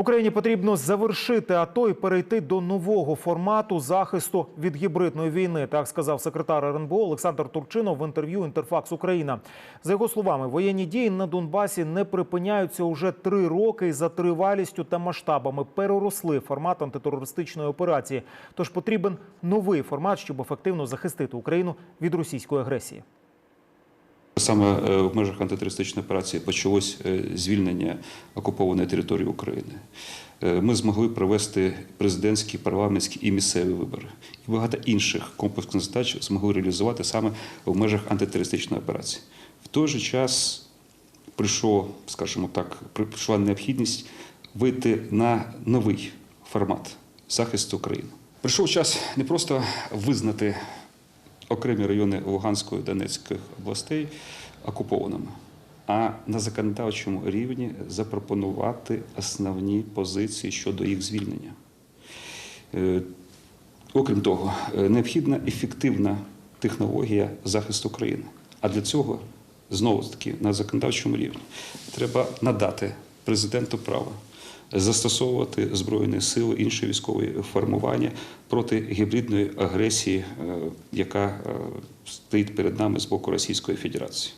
Україні потрібно завершити АТО і перейти до нового формату захисту від гібридної війни. Так сказав секретар РНБО Олександр Турчинов в інтерв'ю Інтерфакс Україна. За його словами, воєнні дії на Донбасі не припиняються уже три роки і за тривалістю та масштабами переросли формат антитерористичної операції. Тож потрібен новий формат, щоб ефективно захистити Україну від російської агресії. Саме е, в межах антитерористичної операції почалось е, звільнення окупованої території України. Е, Ми змогли провести президентські, парламентські і місцеві вибори. І багато інших комплексних задач змогли реалізувати саме в межах антитерористичної операції. В той же час прийшло, скажімо так, прийшла необхідність вийти на новий формат захисту України. Прийшов час не просто визнати окремі райони Луганської Донецької областей окупованими, а на законодавчому рівні запропонувати основні позиції щодо їх звільнення. Е, Окрім того, е, необхідна ефективна технологія захисту країни. А для цього знову ж таки на законодавчому рівні треба надати президенту право застосовувати збройні сили, інші військові формування проти гібридної агресії, е, яка е, стоїть перед нами з боку Російської Федерації.